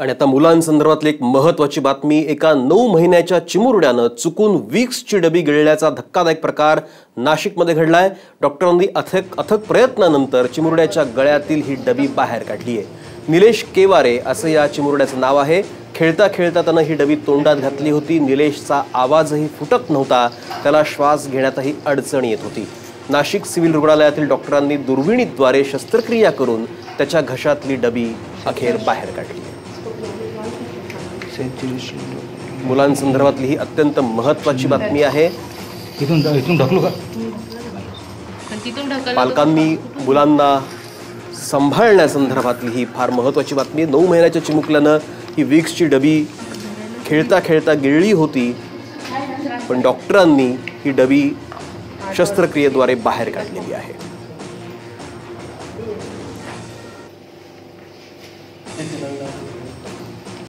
आणि आता मुलांसंदर्भातली एक महत्वाची बातमी एका नऊ महिन्याच्या चिमुरड्यानं चुकून विक्सची डबी गिळल्याचा धक्कादायक प्रकार नाशिकमध्ये घडलाय. डॉक्टरांनी अथक अथक प्रयत्नानंतर चिमुरड्याच्या गळ्यातील ही डबी बाहेर काढली आहे. निलेश केवारे असं या चिमुरड्याचं नाव आहे. खेळता खेळता त्यानं ही डबी तोंडात घातली होती. निलेशचा आवाजही फुटत नव्हता. त्याला श्वास घेण्यातही अडचण येत होती. नाशिक सिव्हिल रुग्णालयातील डॉक्टरांनी दुर्विणीद्वारे शस्त्रक्रिया करून त्याच्या घशातली डबी अखेर बाहेर काढली. मुलांसंदर्भातली ही अत्यंत महत्त्वाची बातमी आहे. पालकांनी मुलांना सांभाळण्यासंदर्भातली ही फार महत्त्वाची बातमी आहे. नऊ महिन्याच्या चिमुकल्यानं ही विक्सची डबी खेळता खेळता गिळली होती पण डॉक्टरांनी ही डबी शस्त्रक्रियेद्वारे बाहेर काढलेली आहे. Thank you.